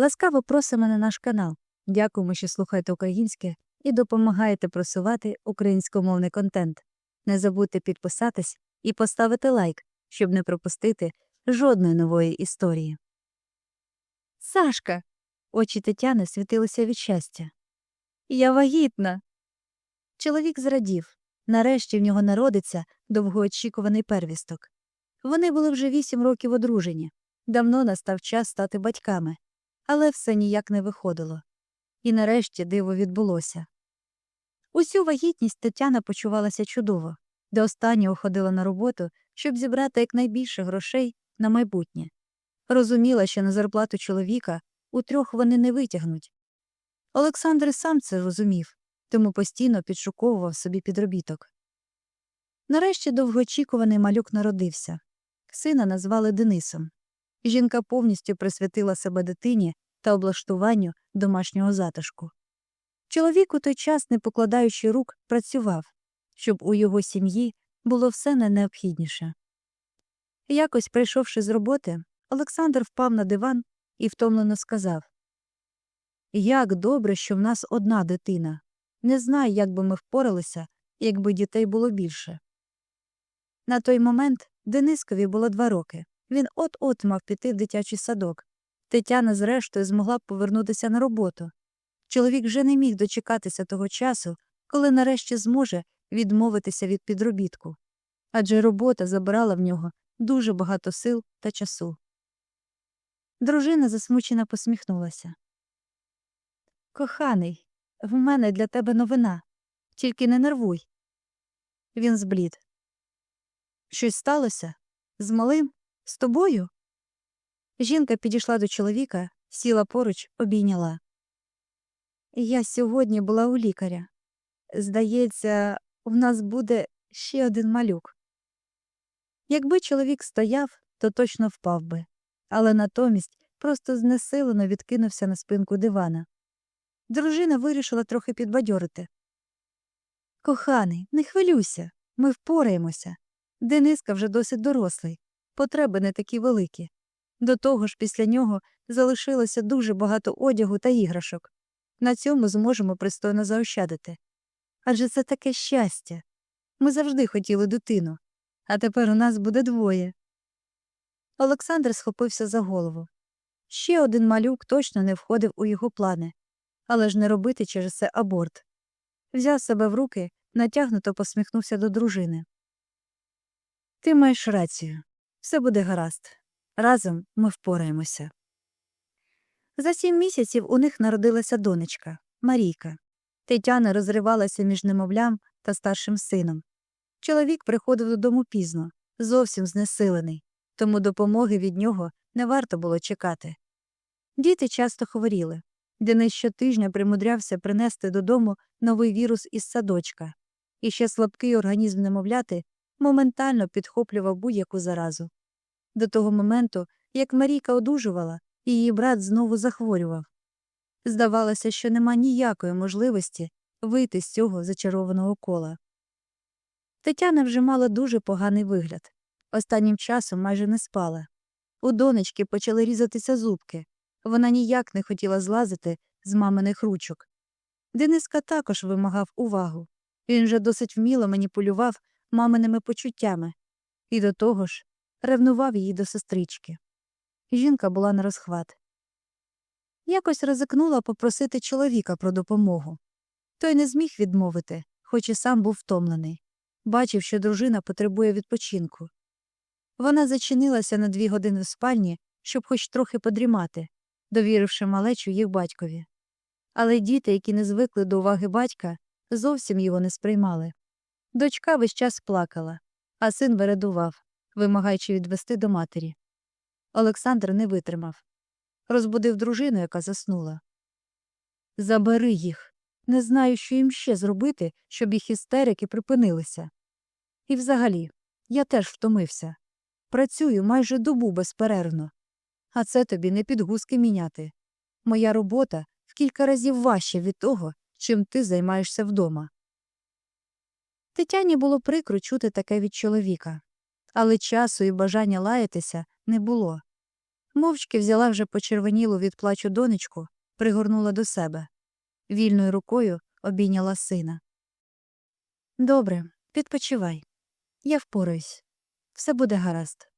Ласкаво просимо на наш канал. Дякуємо, що слухаєте українське і допомагаєте просувати українськомовний контент. Не забудьте підписатись і поставити лайк, щоб не пропустити жодної нової історії. Сашка. Очі Тетяни світилися від щастя. Я вагітна. Чоловік зрадів. Нарешті в нього народиться довгоочікуваний первісток. Вони були вже вісім років одружені. Давно настав час стати батьками, але все ніяк не виходило. І нарешті диво відбулося. Усю вагітність Тетяна почувалася чудово, до останнього ходила на роботу, щоб зібрати якнайбільше грошей на майбутнє. Розуміла, що на зарплату чоловіка утрьох вони не витягнуть. Олександр сам це розумів, тому постійно підшуковував собі підробіток. Нарешті довгоочікуваний малюк народився. Сина назвали Денисом. Жінка повністю присвятила себе дитині та облаштуванню домашнього затишку. Чоловік у той час, не покладаючи рук, працював, щоб у його сім'ї було все найнеобхідніше. Якось, прийшовши з роботи, Олександр впав на диван і втомлено сказав Як добре, що в нас одна дитина. Не знаю, як би ми впоралися, якби дітей було більше. На той момент Денискові було два роки. Він от-от мав піти в дитячий садок. Тетяна, зрештою, змогла б повернутися на роботу. Чоловік вже не міг дочекатися того часу, коли нарешті зможе відмовитися від підробітку. Адже робота забирала в нього дуже багато сил та часу. Дружина засмучено посміхнулася. Коханий, в мене для тебе новина. Тільки не нервуй. Він зблід. Щось сталося? З малим? З тобою? Жінка підійшла до чоловіка, сіла поруч, обійняла. Я сьогодні була у лікаря. Здається, в нас буде ще один малюк. Якби чоловік стояв, то точно впав би, але натомість просто знесилено відкинувся на спинку дивана. Дружина вирішила трохи підбадьорити. Коханий, не хвилюйся, ми впораємося. Дениска вже досить дорослий, потреби не такі великі. До того ж, після нього залишилося дуже багато одягу та іграшок. На цьому зможемо пристойно заощадити. Адже це таке щастя. Ми завжди хотіли дитину, а тепер у нас буде двоє. Олександр схопився за голову. Ще один малюк точно не входив у його плани, але ж не робити через це аборт. Взяв себе в руки, натягнуто посміхнувся до дружини. Ти маєш рацію. Все буде гаразд. Разом ми впораємося. За сім місяців у них народилася донечка Марійка. Тетяна розривалася між немовлям та старшим сином. Чоловік приходив додому пізно, зовсім знесилений, тому допомоги від нього не варто було чекати. Діти часто хворіли. Денис щотижня примудрявся принести додому новий вірус із садочка, і ще слабкий організм немовляти моментально підхоплював будь-яку заразу. До того моменту, як Марійка одужувала, її брат знову захворював. Здавалося, що нема ніякої можливості вийти з цього зачарованого кола. Тетяна вже мала дуже поганий вигляд. Останнім часом майже не спала. У донечки почали різатися зубки. Вона ніяк не хотіла злазити з маминих ручок. Дениска також вимагав увагу. Він вже досить вміло маніпулював маминими почуттями і до того ж ревнував її до сестрички. Жінка була на розхват. Якось ризикнула попросити чоловіка про допомогу. Той не зміг відмовити, хоч і сам був втомлений. Бачив, що дружина потребує відпочинку. Вона зачинилася на дві години в спальні, щоб хоч трохи подрімати, довіривши малечу їх батькові. Але діти, які не звикли до уваги батька, зовсім його не сприймали. Дочка весь час плакала, а син вередував, вимагаючи відвести до матері. Олександр не витримав. Розбудив дружину, яка заснула. Забери їх. Не знаю, що їм ще зробити, щоб їх істерики припинилися. І взагалі, я теж втомився. Працюю майже добу безперервно. А це тобі не підгузки міняти. Моя робота в кілька разів важча від того, чим ти займаєшся вдома. Тетяні було прикро чути таке від чоловіка, але часу і бажання лаятися не було. Мовчки взяла вже почервонілу від плачу донечку, пригорнула до себе. Вільною рукою обійняла сина. Добре, відпочивай. Я впораюсь. Все буде гаразд.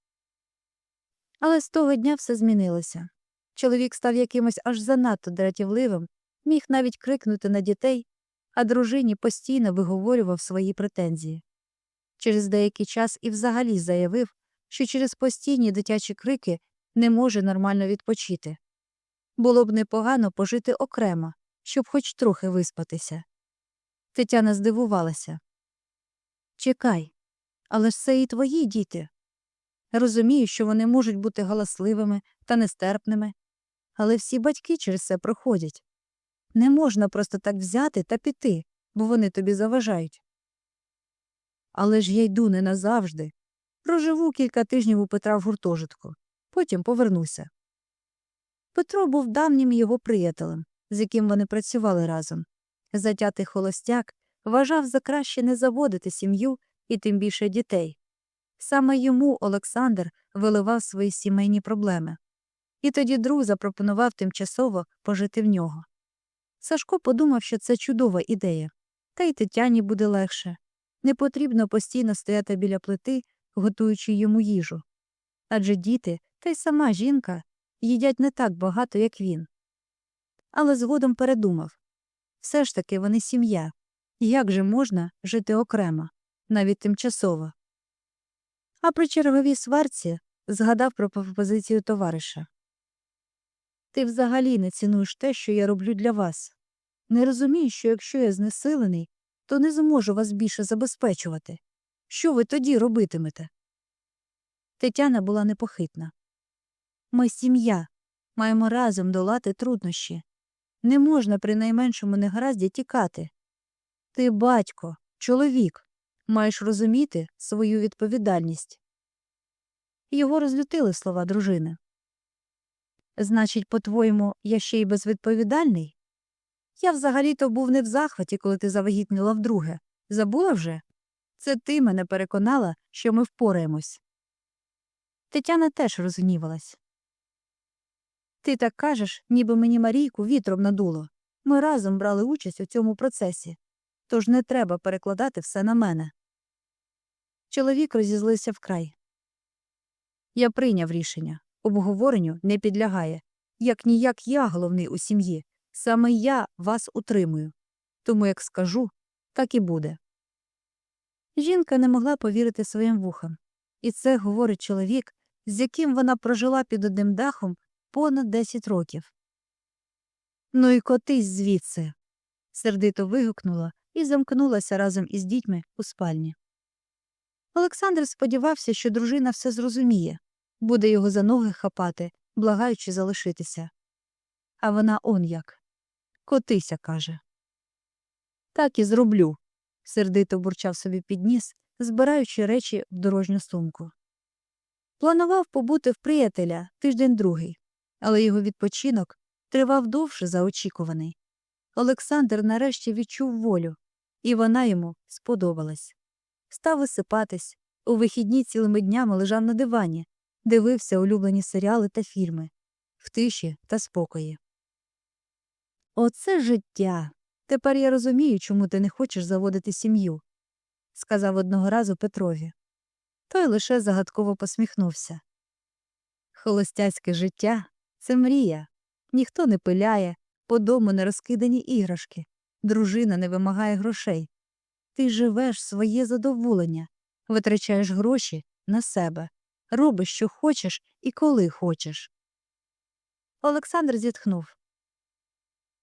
Але з того дня все змінилося. Чоловік став якимось аж занадто дратівливим, міг навіть крикнути на дітей, а дружині постійно виговорював свої претензії. Через деякий час і взагалі заявив, що через постійні дитячі крики не може нормально відпочити. Було б непогано пожити окремо, щоб хоч трохи виспатися. Тетяна здивувалася. Чекай, але ж це і твої діти. Розумію, що вони можуть бути галасливими та нестерпними, але всі батьки через це проходять. Не можна просто так взяти та піти, бо вони тобі заважають. Але ж я йду не назавжди. Проживу кілька тижнів у Петра в гуртожитку, потім повернуся. Петро був давнім його приятелем, з яким вони працювали разом. Затятий холостяк вважав за краще не заводити сім'ю і тим більше дітей. Саме йому Олександр виливав свої сімейні проблеми. І тоді друг запропонував тимчасово пожити в нього. Сашко подумав, що це чудова ідея, та й Тетяні буде легше. Не потрібно постійно стояти біля плити, готуючи йому їжу. Адже діти, та й сама жінка їдять не так багато, як він. Але згодом передумав все ж таки вони сім'я. Як же можна жити окремо, навіть тимчасово? А при черговій сварці згадав про пропозицію товариша. Ти взагалі не цінуєш те, що я роблю для вас. Не розумієш, що якщо я знесилений, то не зможу вас більше забезпечувати. Що ви тоді робитимете? Тетяна була непохитна. Ми сім'я, маємо разом долати труднощі. Не можна при найменшому негаразді тікати. Ти батько, чоловік, маєш розуміти свою відповідальність. Його розлютили слова дружини. Значить, по-твоєму, я ще й безвідповідальний? Я взагалі-то був не в захваті, коли ти завагітніла вдруге. Забула вже? Це ти мене переконала, що ми впораємось. Тетяна теж розгнівалась. Ти так кажеш, ніби мені Марійку вітром надуло. Ми разом брали участь у цьому процесі, тож не треба перекладати все на мене. Чоловік розізлився вкрай. Я прийняв рішення. Обговоренню не підлягає. Як ніяк я головний у сім'ї. Саме я вас утримую. Тому як скажу, так і буде. Жінка не могла повірити своїм вухам. І це говорить чоловік, з яким вона прожила під одним дахом понад 10 років. Ну і котись звідси. сердито вигукнула і замкнулася разом із дітьми у спальні. Олександр сподівався, що дружина все зрозуміє, буде його за ноги хапати, благаючи залишитися. А вона он як. Котися, каже. Так і зроблю, сердито бурчав собі під ніс, збираючи речі в дорожню сумку. Планував побути в приятеля тиждень другий, але його відпочинок тривав довше за очікуваний. Олександр нарешті відчув волю, і вона йому сподобалась. Став висипатись, у вихідні цілими днями лежав на дивані, дивився улюблені серіали та фільми, в тиші та спокої. Оце життя. Тепер я розумію, чому ти не хочеш заводити сім'ю, сказав одного разу Петрові. Той лише загадково посміхнувся. Холостяцьке життя це мрія. Ніхто не пиляє, по дому не розкидані іграшки, дружина не вимагає грошей. Ти живеш своє задоволення, витрачаєш гроші на себе, робиш, що хочеш і коли хочеш. Олександр зітхнув.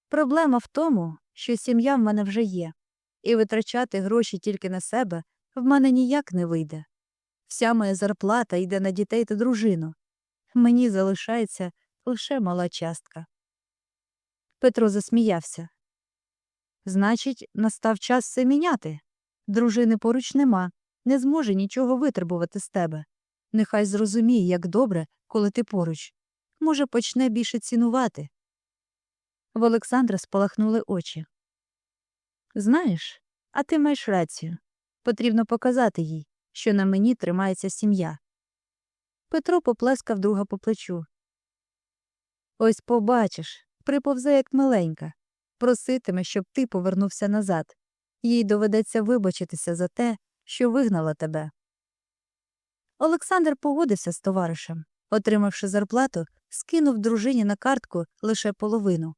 Проблема в тому, що сім'я в мене вже є, і витрачати гроші тільки на себе в мене ніяк не вийде. Вся моя зарплата йде на дітей та дружину. Мені залишається лише мала частка. Петро засміявся. Значить, настав час все міняти. Дружини поруч нема, не зможе нічого витребувати з тебе. Нехай зрозуміє, як добре, коли ти поруч. Може, почне більше цінувати. В Олександра спалахнули очі. Знаєш, а ти маєш рацію. Потрібно показати їй, що на мені тримається сім'я. Петро поплескав друга по плечу. Ось побачиш, приповзе як миленька, проситиме, щоб ти повернувся назад. Їй доведеться вибачитися за те, що вигнала тебе. Олександр погодився з товаришем. Отримавши зарплату, скинув дружині на картку лише половину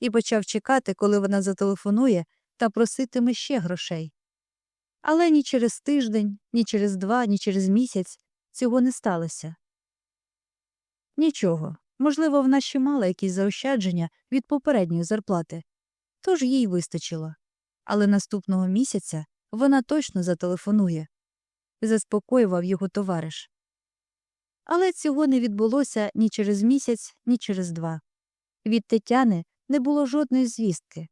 і почав чекати, коли вона зателефонує та проситиме ще грошей. Але ні через тиждень, ні через два, ні через місяць цього не сталося. Нічого, можливо, вона ще мала якісь заощадження від попередньої зарплати, тож їй вистачило. Але наступного місяця вона точно зателефонує, заспокоював його товариш. Але цього не відбулося ні через місяць, ні через два. Від Тетяни не було жодної звістки.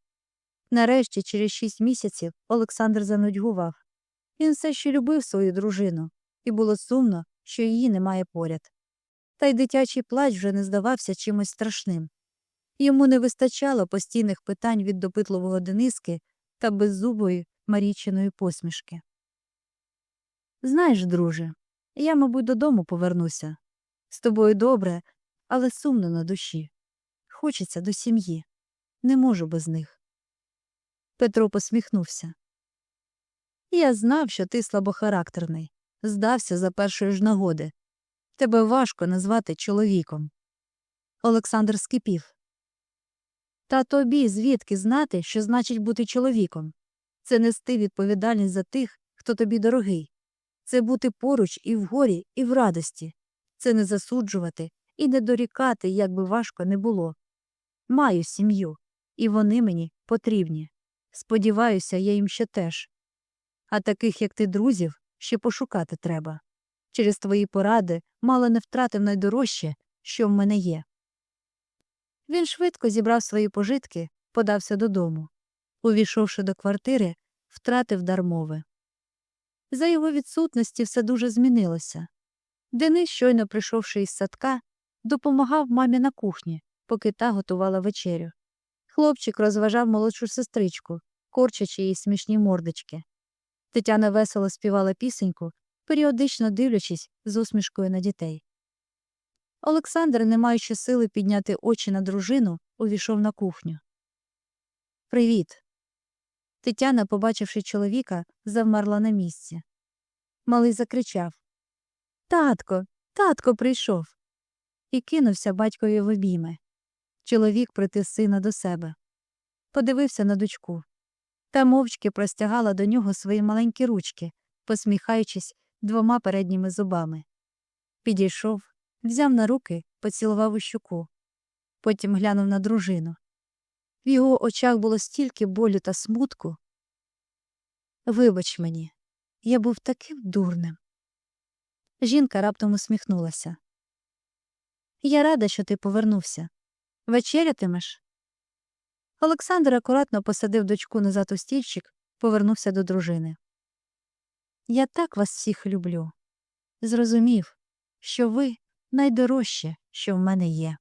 Нарешті, через шість місяців, Олександр занудьгував. Він все ще любив свою дружину, і було сумно, що її немає поряд. Та й дитячий плач вже не здавався чимось страшним. Йому не вистачало постійних питань від допитливого Дениски та беззубої Марічиної посмішки. Знаєш, друже, я, мабуть, додому повернуся. З тобою добре, але сумно на душі. Хочеться до сім'ї. Не можу без них. Петро посміхнувся. Я знав, що ти слабохарактерний, здався за першої ж нагоди. Тебе важко назвати чоловіком. Олександр скипів. Та тобі звідки знати, що значить бути чоловіком? Це нести відповідальність за тих, хто тобі дорогий. Це бути поруч і в горі, і в радості. Це не засуджувати і не дорікати, як би важко не було. Маю сім'ю, і вони мені потрібні. Сподіваюся, я їм ще теж. А таких, як ти, друзів, ще пошукати треба. Через твої поради мало не втратив найдорожче, що в мене є. Він швидко зібрав свої пожитки, подався додому. Увійшовши до квартири, втратив дар мови. За його відсутності все дуже змінилося. Денис, щойно прийшовши із садка, допомагав мамі на кухні, поки та готувала вечерю. Хлопчик розважав молодшу сестричку, корчачи їй смішні мордочки. Тетяна весело співала пісеньку, періодично дивлячись з усмішкою на дітей. Олександр, не маючи сили підняти очі на дружину, увійшов на кухню. Привіт. Тетяна, побачивши чоловіка, завмерла на місці. Малий закричав Татко, татко прийшов. І кинувся батькові в обійми. Чоловік притис сина до себе. Подивився на дочку. Та мовчки простягала до нього свої маленькі ручки, посміхаючись двома передніми зубами. Підійшов, взяв на руки, поцілував у щуку. Потім глянув на дружину. В його очах було стільки болю та смутку. Вибач мені, я був таким дурним. Жінка раптом усміхнулася. Я рада, що ти повернувся. Вечерятимеш? Олександр акуратно посадив дочку назад у стільчик, повернувся до дружини. Я так вас всіх люблю. Зрозумів, що ви найдорожче, що в мене є.